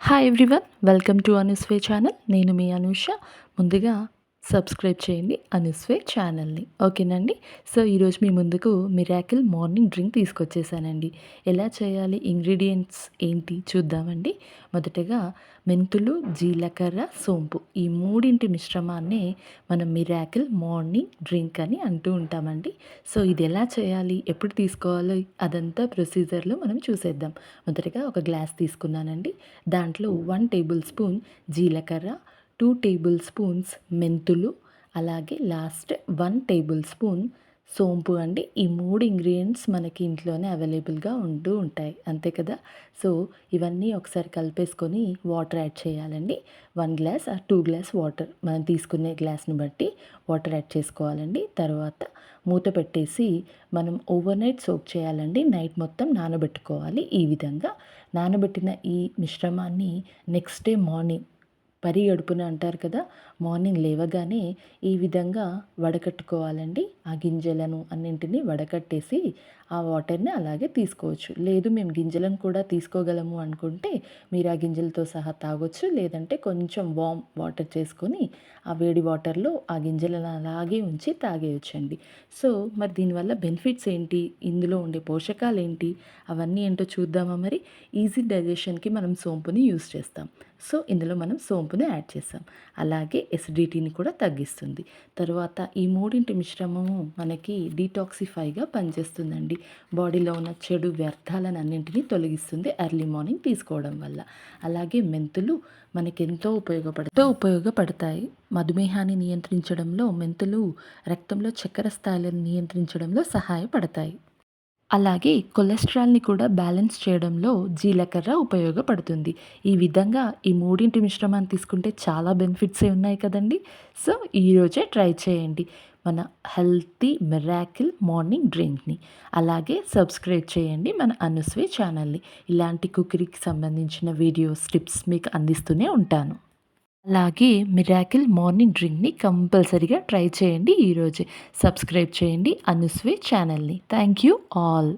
Hi everyone welcome to అనుస్వే channel నేను మీ అనూష ముందుగా సబ్స్క్రైబ్ చేయండి అనుస్వే ఛానల్ని. ఓకేనండి? సో ఈరోజు మీ ముందుకు మిరాకిల్ మార్నింగ్ డ్రింక్ తీసుకొచ్చేసానండి. ఎలా చేయాలి? ఇంగ్రీడియంట్స్ ఏంటి? చూద్దామండి. మొదటగా మెంతులు జీలకర్ర సోంపు ఈ మూడింటి మిశ్రమాన్నే మనం మిరాకిల్ మార్నింగ్ డ్రింక్ అని అంటూ ఉంటామండి. సో ఇది ఎలా చేయాలి? ఎప్పుడు తీసుకోవాలో? అదంతా ప్రొసీజర్లో మనం చూసేద్దాం. మొదటగా ఒక గ్లాస్ తీసుకున్నానండి. దాంట్లో వన్ టేబుల్ స్పూన్ జీలకర్ర టూ టేబుల్ స్పూన్స్ మెంతులు అలాగే లాస్ట్ వన్ టేబుల్ స్పూన్ సోంపు అండి. ఈ మూడు ఇంగ్రీడియంట్స్ మనకి ఇంట్లోనే అవైలబుల్గా ఉంటూ ఉంటాయి అంతే కదా? సో ఇవన్నీ ఒకసారి కలిపేసుకొని వాటర్ యాడ్ చేయాలండి. వన్ గ్లాస్ ఆ టూ గ్లాస్ వాటర్ మనం తీసుకునే గ్లాస్ని బట్టి వాటర్ యాడ్ చేసుకోవాలండి. తర్వాత మూత పెట్టేసి మనం ఓవర్ నైట్ సోక్ చేయాలండి. నైట్ మొత్తం నానబెట్టుకోవాలి ఈ విధంగా. నానబెట్టిన ఈ మిశ్రమాన్ని నెక్స్ట్ డే మార్నింగ్ పరిగడుపున అంటారు కదా మార్నింగ్ లేవగానే ఈ విధంగా వడకట్టుకోవాలండి. ఆ గింజలను అన్నింటినీ వడకట్టేసి ఆ వాటర్ని అలాగే తీసుకోవచ్చు. లేదు మేము గింజలను కూడా తీసుకోగలము అనుకుంటే మీరు ఆ గింజలతో సహా తాగొచ్చు. లేదంటే కొంచెం వామ్ వాటర్ చేసుకొని ఆ వేడి వాటర్లో ఆ గింజలను అలాగే ఉంచి తాగేయచ్చండి. సో మరి దీనివల్ల బెనిఫిట్స్ ఏంటి? ఇందులో ఉండే పోషకాలు ఏంటి అవన్నీ ఏంటో చూద్దామా మరి? ఈజీ డైజెషన్కి మనం సోంపుని యూస్ చేస్తాం. సో ఇందులో మనం సోంపు సోంపుని యాడ్ చేసాం అలాగే ఎసిడిటీని కూడా తగ్గిస్తుంది. తర్వాత ఈ మూడింటి మిశ్రమము మనకి డీటాక్సిఫైగా పనిచేస్తుందండి. బాడీలో ఉన్న చెడు వ్యర్థాలను అన్నింటినీ తొలగిస్తుంది ఎర్లీ మార్నింగ్ తీసుకోవడం వల్ల. అలాగే మెంతులు మనకెంతో ఉపయోగపడుతూ ఉపయోగపడతాయి. మధుమేహాన్ని నియంత్రించడంలో మెంతులు రక్తంలో చక్కెర స్థాయిలను నియంత్రించడంలో సహాయపడతాయి. అలాగే కొలెస్ట్రాల్ని కూడా బ్యాలెన్స్ చేయడంలో జీలకర్ర ఉపయోగపడుతుంది. ఈ విధంగా ఈ మూడింటి మిశ్రమాన్ని తీసుకుంటే చాలా బెనిఫిట్సే ఉన్నాయి కదండి. సో ఈరోజే ట్రై చేయండి. మన హెల్తీ మిరాకిల్ మార్నింగ్ డ్రింక్ని. అలాగే సబ్స్క్రైబ్ చేయండి మన అనుస్వే ఛానల్ని. ఇలాంటి కుకిరీకి సంబంధించిన వీడియోస్ టిప్స్ మీకు అందిస్తూనే ఉంటాను. అలాగే మిరాకిల్ మార్నింగ్ డ్రింక్ని కంపల్సరీగా ట్రై చేయండి ఈరోజే. సబ్స్క్రైబ్ చేయండి. అనుస్వే ఛానల్ని. Thank you all.